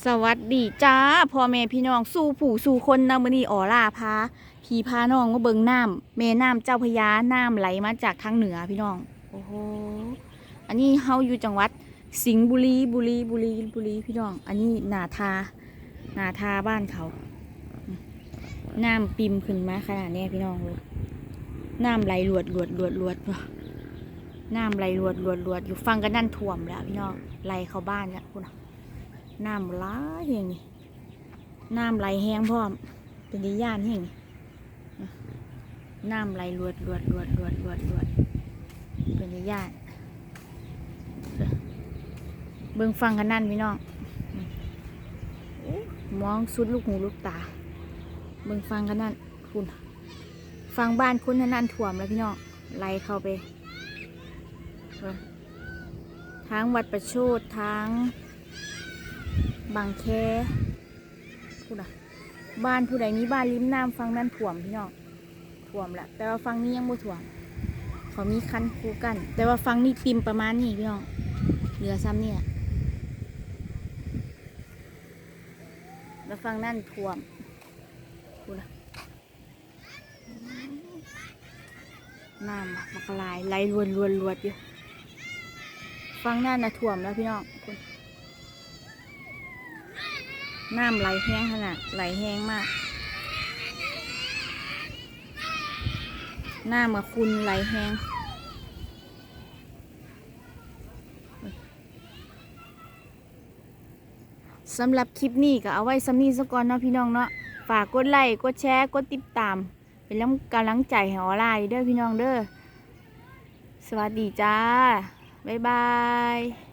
สวัสดีจ้าพ่อแม่พี่น้องสู่ผู้สู่คนนะมื้อนี้ออล่าพาพี่พาน้องมาเบิงน้ำแม่น้ำเจ้าพระยาน้ำไหลมาจากทางเหนือพี่น้องโอ้โหอันนี้เฮาอยู่จังหวัด สิงห์บุรีบุรีบุรีบุรีพี่น้อง อันนี้นาทานาทาบ้านเขาน้ำปิมขึ้นมาขนาดนี้พี่น้องเลยน้ำไหลหลวดหลวดหลวดหลวดน้ำไหลหลวดหลวดหลวดอยู่ฟังกันนั่นท่วมแล้วพี่น้องไหลเข้าบ้านแล้วคุณ น้ำไหลายอย่างนี้น้ำไหลแห้งพร้อม เป็นดีย่านแห่งนี้น้ำไหลรวดรวดรวดรวดรวดรวดเป็นดีย่านเบิ่งฟังกันนั่นพี่น้องมองสุดลูกหูลูกตา เบิ่งฟังกันนั่นคุณฟังบ้านคุณนั่นถ่วมแล้วพี่น้องไหลเข้าไปเบิ่งทางวัดประโชดทาง บางแคพูดอะบ้านผู้ใดมีบ้านริมน้ำฟังนั่นถ่วมพี่น้องถ่วมแหละแต่ว่าฟังนี้ยังบ่ถ่วม เขามีคันคูกัน แต่ว่าฟังนี่ปิมประมาณนี้พี่น้องเหลือซ้ำเนี่ยแล้วฟังนั่นถ่วมพูดอะน้ำมัก็ไหลไหลรวนรวนรวดอยู่ฟังนั่นนะถ่วมแล้วพี่น้องคุณ น้ำไหลแห้งขนาดไหลแห้งมาก น้ำมาคุณไหลแห้งสำหรับคลิปนี้ก็เอาไว้สำนีสักก่อนเนาะพี่น้องเนาะฝากกดไลค์กดแชร์กดติดตาม เป็นกำลังใจให้ออลาเด้อพี่น้องเด้อสวัสดีจ้า บ๊ายบาย